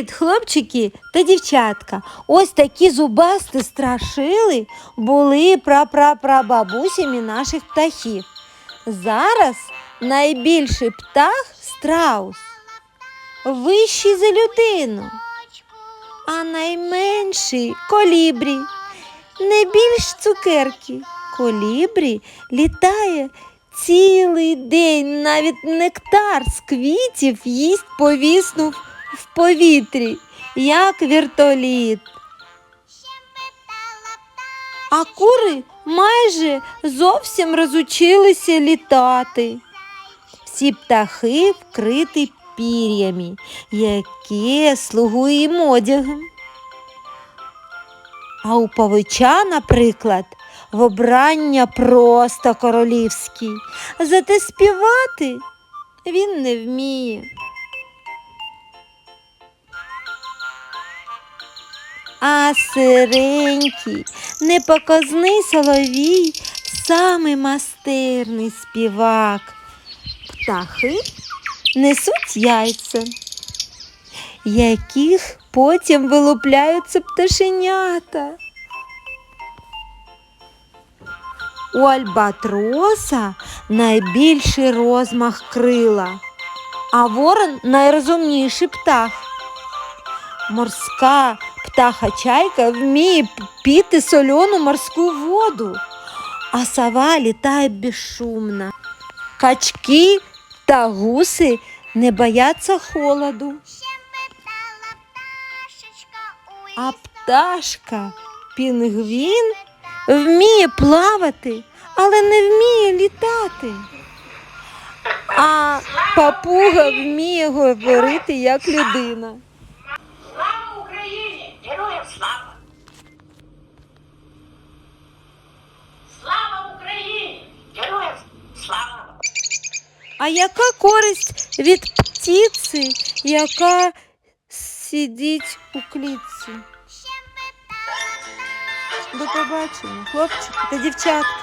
Привіт, хлопчики та дівчатка. Ось такі зубасті страшили були прапрапрабабусями наших птахів. Зараз найбільший птах страус, вищий за людину, а найменший колібрі. Не більш цукерки. Колібрі літає цілий день, навіть нектар з квітів їсть повіснув в повітрі, як вертоліт. А кури майже зовсім розучилися літати. Всі птахи вкриті пір'ями, яке слугує їм одягом. А у павича, наприклад, вобрання просто королівські, зате співати він не вміє. А сиренький, непоказний соловій, самий мастерний співак. Птахи несуть яйця, яких потім вилупляються пташенята. У альбатроса найбільший розмах крила, а ворон найрозумніший птах. Морська птаха чайка вміє піти соляну морську воду, а сова літає безшумно. Качки та гуси не бояться холоду, а пташка пінгвін вміє плавати, але не вміє літати. А папуга вміє говорити як людина. Слава слава! Україні! Героям слава! А яка користь від птиці, яка сидить у клітці? До побачення, хлопчик та дівчатка.